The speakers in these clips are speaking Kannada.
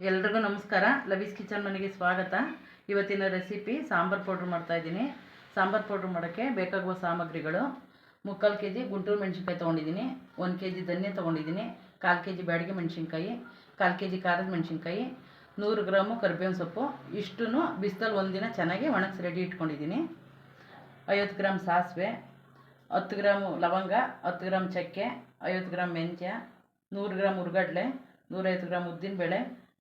ಎಲ್ರಿಗೂ ನಮಸ್ಕಾರ. ಲವೀಸ್ ಕಿಚನ್ ಮನೆಗೆ ಸ್ವಾಗತ. ಇವತ್ತಿನ ರೆಸಿಪಿ ಸಾಂಬಾರು ಪೌಡ್ರ್ ಮಾಡ್ತಾಯಿದ್ದೀನಿ ಸಾಂಬಾರು ಪೌಡ್ರ್ ಮಾಡೋಕ್ಕೆ ಬೇಕಾಗುವ ಸಾಮಗ್ರಿಗಳು ಮುಕ್ಕಾಲು ಕೆ ಜಿ ಗುಂಟೂರು ಮೆಣಸಿನ್ಕಾಯಿ ತೊಗೊಂಡಿದ್ದೀನಿ. ಒಂದು ಕೆ ಜಿ ಧನ್ಯ ತೊಗೊಂಡಿದ್ದೀನಿ. ಕಾಲು ಕೆ ಜಿ ಬ್ಯಾಡಿಗೆ ಮೆಣಸಿನ್ಕಾಯಿ, ಕಾಲು ಕೆ ಜಿ ಖಾರದ ಮೆಣಸಿನ್ಕಾಯಿ, ನೂರು ಗ್ರಾಮು ಕರಿಬೇವಿನ ಸೊಪ್ಪು, ಇಷ್ಟನ್ನು ಬಿಸಿಲಲ್ಲಿ ಒಂದಿನ ಚೆನ್ನಾಗಿ ಒಣಗಿಸಿ ರೆಡಿ ಇಟ್ಕೊಂಡಿದ್ದೀನಿ. ಐವತ್ತು ಗ್ರಾಮ್ ಸಾಸಿವೆ, ಹತ್ತು ಗ್ರಾಮು ಲವಂಗ, ಹತ್ತು ಗ್ರಾಮ್ ಚಕ್ಕೆ, ಐವತ್ತು ಗ್ರಾಮ್ ಮೆಂತ್ಯ, ನೂರು ಗ್ರಾಮ್ ಹುರ್ಗಡ್ಲೆ ನೂರೈವತ್ತು ಗ್ರಾಮ್ ಉದ್ದಿನಬೇಳೆ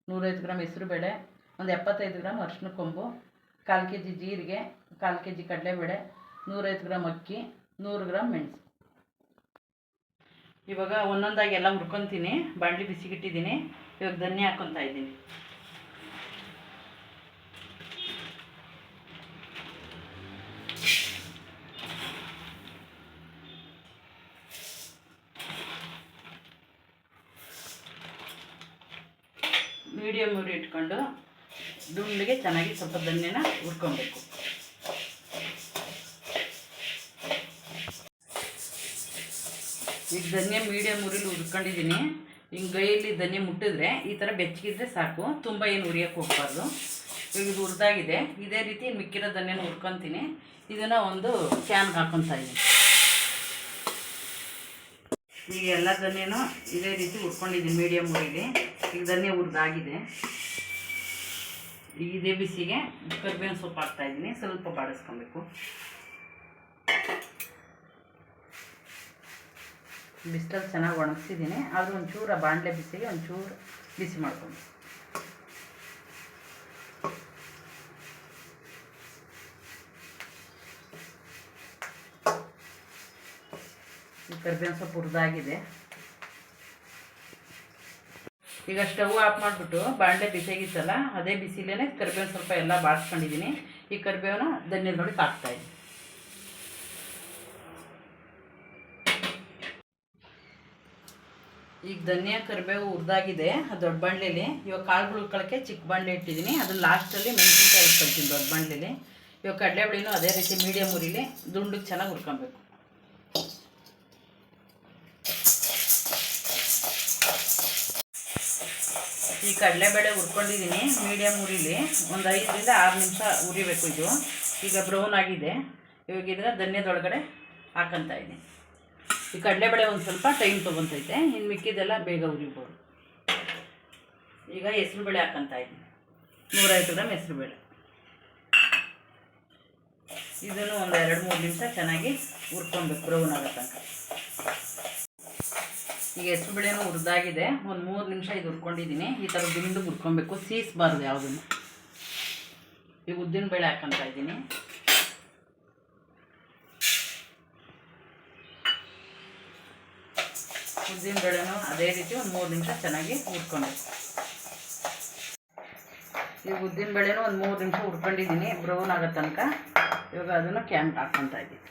ನೂರೈವತ್ತು ಗ್ರಾಮ್ ಹೆಸರುಬೇಳೆ, ಒಂದು ಎಪ್ಪತ್ತೈದು ಗ್ರಾಮ್ ಅರಿಶಿನ ಕೊಂಬು, ಕಾಲು ಕೆ ಜಿ ಜೀರಿಗೆ, ಕಾಲು ಕೆ ಜಿ ಕಡಲೆಬೇಳೆ, ನೂರೈದು ಗ್ರಾಮ್ ಅಕ್ಕಿ, ನೂರು ಗ್ರಾಮ್ ಮೆಣಸು. ಇವಾಗ ಒಂದೊಂದಾಗಿ ಎಲ್ಲ ಹುರ್ಕೊತೀನಿ. ಬಾಣಲಿ ಬಿಸಿಗಿಟ್ಟಿದ್ದೀನಿ ಇವಾಗ ಧನ್ಯ ಹಾಕ್ಕೊತಾ ಇದ್ದೀನಿ. ಮೀಡಿಯಮ್ ಉರಿ ಇಟ್ಕೊಂಡು ದುಂಡಿಗೆ ಚೆನ್ನಾಗಿ ಸ್ವಲ್ಪ ಧನ್ಯನ ಹುರ್ಕೊಬೇಕು. ಈಗ ಧನ್ಯ ಮೀಡಿಯಮ್ ಉರಿಲಿ ಹುರ್ಕೊಂಡಿದ್ದೀನಿ. ಹಿಂಗೆ ಗೈಯಲ್ಲಿ ಧನ್ಯ ಮುಟ್ಟಿದ್ರೆ ಈ ಥರ ಬೆಚ್ಚಗಿದ್ರೆ ಸಾಕು. ತುಂಬ ಏನು ಉರಿಯೋಕ್ಕೆ ಹೋಗ್ಬಾರ್ದು. ಈಗ ಇದು ಹುರಿದಾಗಿದೆ. ಇದೇ ರೀತಿ ಮಿಕ್ಕಿರೋ ಧನ್ಯನ ಹುರ್ಕೊತೀನಿ. ಇದನ್ನು ಒಂದು ಕ್ಯಾನ್ಗೆ ಹಾಕೊತಾ ಇದ್ದೀನಿ ಈಗ ಎಲ್ಲ ಧನ್ಯನೂ ಇದೇ ರೀತಿ ಹುರ್ಕೊಂಡಿದ್ದೀನಿ ಮೀಡಿಯಮ್ ಉರಿಲಿ ಧನ್ಯ ಹುರಿದಾಗಿದೆ. ಇದೇ ಬಿಸಿಗೆ ಕರ್ಬೇವಿನ ಸೊಪ್ಪು ಹಾಕ್ತಾ ಇದ್ದೀನಿ. ಸ್ವಲ್ಪ ಬಾಡಿಸ್ಕೊಬೇಕು. ಬಿಸಿಲಲ್ಲಿ ಚೆನ್ನಾಗಿ ಒಣಗಿಸಿದ್ದೀನಿ. ಆದರೂ ಒಂಚೂರು ಬಾಣಲೆ ಬಿಸಿಗೆ ಒಂಚೂರು ಬಿಸಿ ಮಾಡ್ಕೊಂಡು ಕರಿಬೇವಿನ ಸೊಪ್ಪು ಹುರಿದಾಗಿದೆ. ಈಗ ಸ್ಟವ್ ಆಫ್ ಮಾಡಿಬಿಟ್ಟು ಬಾಂಡೆ ಬಿಸಿಯಾಗಿತ್ತಲ್ಲ ಅದೇ ಬಿಸಿಲೇ ಕರಿಬೇವು ಸ್ವಲ್ಪ ಎಲ್ಲ ಬಾಡಿಸ್ಕೊಂಡಿದ್ದೀನಿ ಈ ಕರಿಬೇವನ್ನ ಹಾಕ್ತಾ ಹಾಕ್ತಾಯಿದ್ದೀನಿ ಈಗ ಧನಿಯಾ ಕರಿಬೇವು ಹುರಿದಾಗಿದೆ, ಆ ದೊಡ್ಡ ಬಾಂಡ್ಲೇಲಿ ಇವಾಗ ಕಾಳುಗಳು ಉಳ್ಕೊಳ್ಳೋಕ್ಕೆ ಚಿಕ್ಕ ಬಾಣಲೆ ಇಟ್ಟಿದ್ದೀನಿ ಅದನ್ನ ಲಾಸ್ಟಲ್ಲಿ ಮೆಣಸಿನ್ಕಾಯಿ ಇಟ್ಕೊಳ್ತೀನಿ ದೊಡ್ಡ ಬಾಣಲೆಲಿ. ಇವಾಗ ಕಡಲೆಬೇಳೆನೂ ಅದೇ ರೀತಿ ಮೀಡಿಯಮ್ ಉರಿಲಿ ದುಂಡಿಗೆ ಚೆನ್ನಾಗಿ ಹುರ್ಕೊಬೇಕು. ಈ ಕಡಲೆಬೇಳೆ ಹುರ್ಕೊಂಡಿದ್ದೀನಿ ಮೀಡಿಯಮ್ ಉರಿಲಿ ಒಂದು ಐದರಿಂದ ಆರು ನಿಮಿಷ ಉರಿಬೇಕು ಇದು. ಈಗ ಬ್ರೌನ್ ಆಗಿದೆ. ಇವಾಗ ಇದನ್ನ ಧನ್ಯದೊಳಗಡೆ ಹಾಕಂತ ಇದ್ದೀನಿ. ಈ ಕಡಲೆಬೇಳೆ ಒಂದು ಸ್ವಲ್ಪ ಟೈಮ್ ತೊಗೊತೈತೆ. ಇನ್ನು ಮಿಕ್ಕಿದೆಲ್ಲ ಬೇಗ ಉರಿಬೋದು ಈಗ ಹೆಸ್ರುಬೇಳೆ ಹಾಕಂತ ಇದ್ದೀನಿ. ನೂರೈವತ್ತು ಗ್ರಾಮ್ ಹೆಸ್ರುಬೇಳೆ ಇದನ್ನು ಒಂದು ಎರಡು ಮೂರು ನಿಮಿಷ ಚೆನ್ನಾಗಿ ಹುರ್ಕೊಬೇಕು ಬ್ರೌನ್ ಆಗೋ ತನಕ. ಈಗ ಹೆಸರು ಬೇಳೆನೂ ಹುರಿದಾಗಿದೆ ಒಂದು ಮೂರು ನಿಮಿಷ ಇದು ಹುರ್ಕೊಂಡಿದ್ದೀನಿ ಈ ಥರ ಬಿಂದು ಹುರ್ಕೊಬೇಕು. ಸೀಸ್ಬಾರ್ದು ಯಾವುದನ್ನು. ಈಗ ಉದ್ದಿನ ಬೇಳೆ ಹಾಕಂತ ಇದ್ದೀನಿ ಉದ್ದಿನ ಬೇಳೆನೂ ಅದೇ ರೀತಿ ಒಂದು ಮೂರು ನಿಮಿಷ ಚೆನ್ನಾಗಿ ಹುರ್ಕೊಬೇಕು ಈಗ ಉದ್ದಿನ ಬೇಳೆನೂ ಒಂದು ಮೂರು ನಿಮಿಷ ಹುರ್ಕೊಂಡಿದ್ದೀನಿ ಬ್ರೌನ್ ಆಗೋ ತನಕ. ಇವಾಗ ಅದನ್ನು ಕ್ಯಾಂಪ್ ಹಾಕ್ಕೊತಾ ಇದ್ದೀನಿ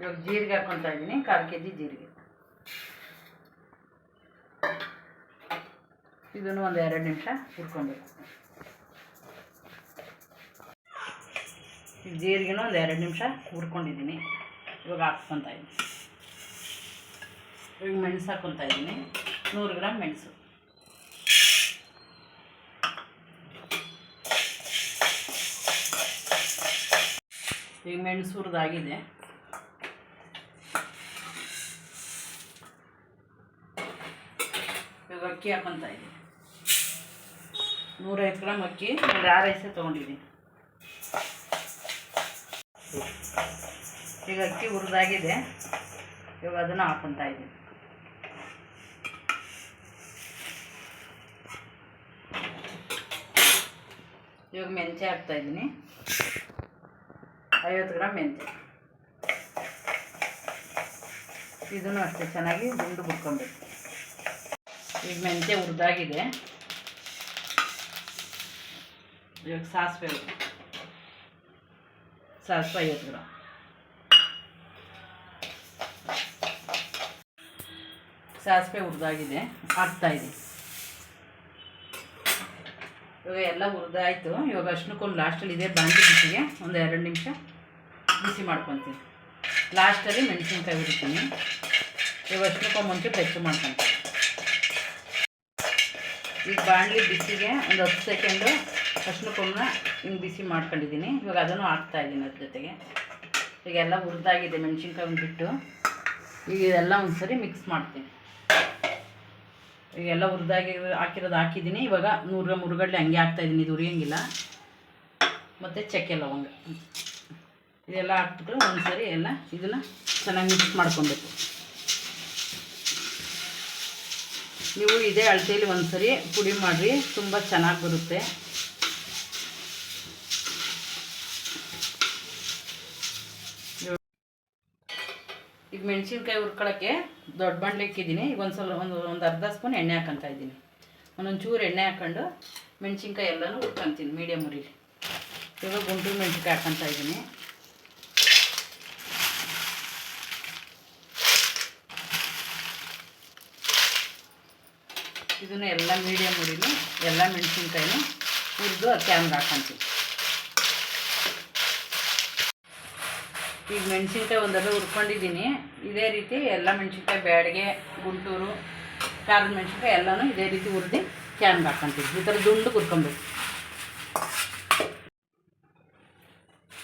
ಇವಾಗ ಜೀರಿಗೆ ಹಾಕ್ಕೊತಾ ಇದ್ದೀನಿ, ಕಾಲು ಕೆ ಜಿ ಜೀರಿಗೆ. ಇದನ್ನು ಒಂದು ಎರಡು ನಿಮಿಷ ಹುರ್ಕೊಬೇಕು. ಜೀರಿಗೆನೂ ಒಂದು ಎರಡು ನಿಮಿಷ ಹುರ್ಕೊಂಡಿದ್ದೀನಿ. ಇವಾಗ ಹಾಕ್ಕೊತಾ ಇದ್ದೀನಿ. ಇವಾಗ ಮೆಣಸು ಹಾಕ್ಕೊತಾ ಇದ್ದೀನಿ. ನೂರು ಗ್ರಾಮ್ ಮೆಣಸು. ಈಗ ಮೆಣಸು ಹುರಿದಾಗಿದೆ ಇವಾಗ ಅಕ್ಕಿ ಹಾಕೊಂತ ಇದ್ದೀನಿ. ನೂರೈವತ್ತು ಗ್ರಾಮ್ ಅಕ್ಕಿ, ಒಂದು ಆರು ಐಸೆ ತೊಗೊಂಡಿದ್ದೀನಿ. ಈಗ ಅಕ್ಕಿ ಹುರಿದಾಗಿದೆ. ಇವಾಗ ಅದನ್ನು ಹಾಕೊಂತ ಇದ್ದೀನಿ. ಇವಾಗ ಮೆಂತ್ಯ ಹಾಕ್ತಾ ಇದ್ದೀನಿ. ಐವತ್ತು ಗ್ರಾಮ್ ಮೆಂತ್ಯ. ಇದನ್ನು ಅಷ್ಟೇ ಚೆನ್ನಾಗಿ ಗುಂಡು ಬಿಟ್ಕೊಬೇಕು ಈಗ ಮೆಂತ್ಯ ಹುರಿದಾಗಿದೆ ಇವಾಗ ಸಾಸಿವೆ ಸಾಸಿವೆ ಐವತ್ತು ಗ್ರಾಮ್ ಸಾಸಿವೆ ಹುರಿದಾಗಿದೆ ಇದೆ. ಇವಾಗ ಎಲ್ಲ ಹುರಿದಾಯಿತು ಇವಾಗ ಅಷ್ಟಕ್ಕೊಂದು ಲಾಸ್ಟಲ್ಲಿ ಇದೆ ಬಾಂಡಿ ಬಿಸಿಗೆ. ಒಂದು ಎರಡು ನಿಮಿಷ ಬಿಸಿ ಮಾಡ್ಕೊತೀನಿ. ಲಾಸ್ಟಲ್ಲಿ ಮೆಣಸಿನ್ಕಾಯಿ ಹುರಿತೀನಿ ಇವಾಗ ಅಷ್ಟಕ್ಕೊಂದು ಮುಂಚೆ ಬೆಚ್ಚ ಮಾಡ್ಕೊತೀನಿ. ಈಗ ಬಾಣಲಿ ಬಿಸಿಗೆ ಒಂದು ಹತ್ತು ಸೆಕೆಂಡು ಅರ್ಶಿನ ಕೊಂಬನ ಹಿಂಗೆ ಬಿಸಿ ಮಾಡ್ಕೊಂಡಿದ್ದೀನಿ. ಇವಾಗ ಅದನ್ನು ಹಾಕ್ತಾ ಇದ್ದೀನಿ ಅದ್ರ ಜೊತೆಗೆ. ಈಗ ಎಲ್ಲ ಹುರಿದಾಗಿದೆ ಮೆಣಸಿನ್ಕಾಯಿ ಒಂದು ಬಿಟ್ಟು ಈಗ ಇದೆಲ್ಲ ಒಂದ್ಸರಿ ಮಿಕ್ಸ್ ಮಾಡ್ತೀನಿ. ಈಗೆಲ್ಲ ಹುರಿದಾಗಿ ಹಾಕಿರೋದು ಹಾಕಿದ್ದೀನಿ. ಇವಾಗ ನೂರು ಮುರುಗಡ್ಲೆ ಹಂಗೆ ಹಾಕ್ತಾಯಿದ್ದೀನಿ ಇದು ಹುರಿಯಂಗಿಲ್ಲ. ಮತ್ತು ಚಕ್ಕೆ ಲವಂಗ. ಇದೆಲ್ಲ ಹಾಕ್ಬಿಟ್ಟು ಒಂದ್ಸರಿ ಎಲ್ಲ ಇದನ್ನು ಚೆನ್ನಾಗಿ ಮಿಕ್ಸ್ ಮಾಡ್ಕೊಬೇಕು. ನೀವು ಇದೇ ಅಳತೆಯಲ್ಲಿ ಒಂದ್ಸರಿ ಪುಡಿ ಮಾಡಿರಿ, ತುಂಬ ಚೆನ್ನಾಗಿ ಬರುತ್ತೆ. ಈಗ ಮೆಣಸಿನ್ಕಾಯಿ ಹುರ್ಕೊಳ್ಳೋಕ್ಕೆ ದೊಡ್ಡ ಬಾಣಲೆ ಇಕ್ಕಿದ್ದೀನಿ. ಈಗ ಒಂದು ಸ್ವಲ್ಪ ಒಂದು ಒಂದು ಅರ್ಧ ಸ್ಪೂನ್ ಎಣ್ಣೆ ಹಾಕೊಂತ ಇದ್ದೀನಿ. ಒಂದೊಂದು ಚೂರು ಎಣ್ಣೆ ಹಾಕ್ಕೊಂಡು ಮೆಣಸಿನ್ಕಾಯಿ ಎಲ್ಲನೂ ಹುರ್ಕೊಂತೀನಿ ಮೀಡಿಯಮ್ ಉರಿಲಿ. ಇವಾಗ ಗುಂಟು ಮೆಣಸಿನ್ಕಾಯಿ ಹಾಕೊತಾ ಇದ್ದೀನಿ. ಇದನ್ನು ಎಲ್ಲ ಮೀಡಿಯಮ್ ಉರಿಲಿ ಎಲ್ಲ ಮೆಣಸಿನ್ಕಾಯಿನೂ ಹುರಿದು ಕ್ಯಾನ್ಗೆ ಹಾಕೊಂತೀವಿ. ಈಗ ಮೆಣಸಿನ್ಕಾಯಿ ಒಂದೆಲ್ಲ ಹುರ್ಕೊಂಡಿದ್ದೀನಿ. ಇದೇ ರೀತಿ ಎಲ್ಲ ಮೆಣಸಿನ್ಕಾಯಿ ಬ್ಯಾಡಿಗೆ, ಗುಂಟೂರು, ಖಾರದ ಮೆಣಸಿನ್ಕಾಯಿ ಎಲ್ಲನೂ ಇದೇ ರೀತಿ ಹುರಿದು ಕ್ಯಾನ್ಗೆ ಹಾಕ್ಕೊಂತೀವಿ ಈ ಥರ ದುಂಡು ಹುರ್ಕೊಬೇಕು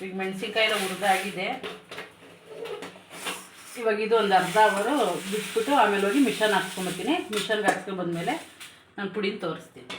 ಈಗ ಮೆಣಸಿನ್ಕಾಯಿ ಎಲ್ಲ ಹುರಿದಾಗಿದೆ. ಇವಾಗ ಇದು ಒಂದು ಅರ್ಧ ಅವರು ಬಿಟ್ಬಿಟ್ಟು ಆಮೇಲೆ ಹೋಗಿ ಮಿಷನ್ ಹಾಕ್ಸ್ಕೊಂಬತ್ತೀನಿ. ಮಿಷನ್ಗೆ ಹಾಕ್ಸ್ಕೊಂಬಂದ್ಮೇಲೆ ನಾನು ಪುಡಿನ ತೋರಿಸ್ತೀನಿ.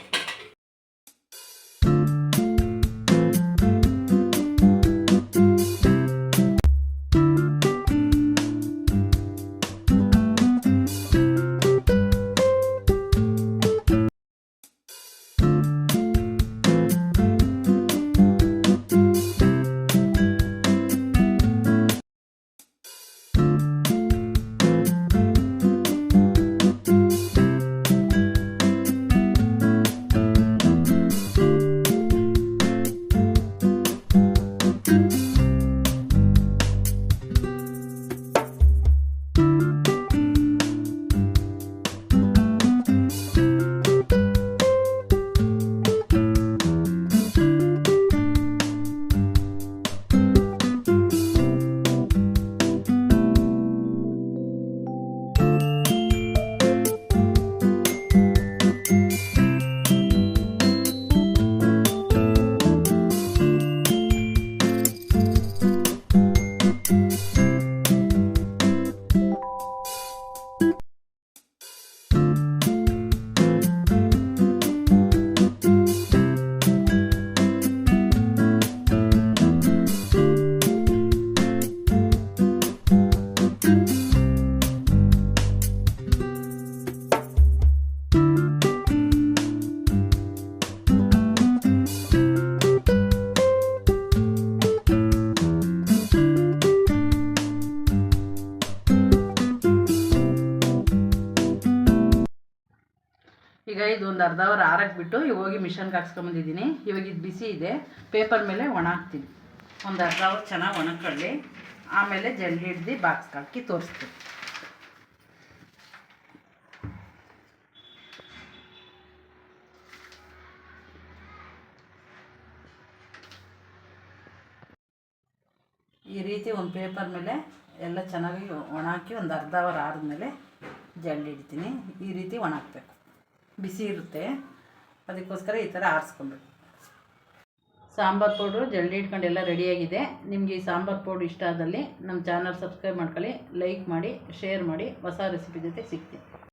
ಇದು ಒಂದು ಅರ್ಧ ಅವರ್ ಆರಕ್ಕೆ ಬಿಟ್ಟು ಇವಾಗ ಹೋಗಿ ಮಿಷನ್ಗೆ ಹಾಕ್ಸ್ಕೊಂಬಂದಿದ್ದೀನಿ. ಇವಾಗ ಇದು ಬಿಸಿ ಇದೆ. ಪೇಪರ್ ಮೇಲೆ ಒಣ ಹಾಕ್ತೀನಿ. ಒಂದು ಅರ್ಧ ಅವರ್ ಚೆನ್ನಾಗಿ ಒಣಕೊಳ್ಳಿ ಆಮೇಲೆ ಜಲ್ಲಿ ಹಿಡ್ದು ಬಾಕ್ಸ್ಗೆ ಹಾಕಿ ತೋರಿಸ್ತೀನಿ. ಈ ರೀತಿ ಒಂದು ಪೇಪರ್ ಮೇಲೆ ಎಲ್ಲ ಚೆನ್ನಾಗಿ ಒಣ ಹಾಕಿ ಒಂದು ಅರ್ಧ ಅವರ್ ಆದಮೇಲೆ ಜಲ್ಲಿ ಇಡ್ತೀನಿ ಈ ರೀತಿ ಒಣ ಹಾಕ್ಬೇಕು ಬಿಸಿ ಇರುತ್ತೆ. ಅದಕ್ಕೋಸ್ಕರ ಈ ಥರ ಆರಿಸ್ಕೊಬೇಕು ಸಾಂಬಾರು ಪೌಡ್ರು, ಜಲ್ದಿ ಇಟ್ಕೊಂಡು ಎಲ್ಲ ರೆಡಿಯಾಗಿದೆ ನಿಮಗೆ ಈ ಸಾಂಬಾರು ಪೌಡ್ರ್ ಇಷ್ಟ ಆದಲ್ಲಿ ನಮ್ಮ ಚಾನಲ್ ಸಬ್ಸ್ಕ್ರೈಬ್ ಮಾಡ್ಕೊಳ್ಳಿ, ಲೈಕ್ ಮಾಡಿ, ಶೇರ್ ಮಾಡಿ, ಹೊಸ ರೆಸಿಪಿ ಜೊತೆ ಸಿಗ್ತೀನಿ.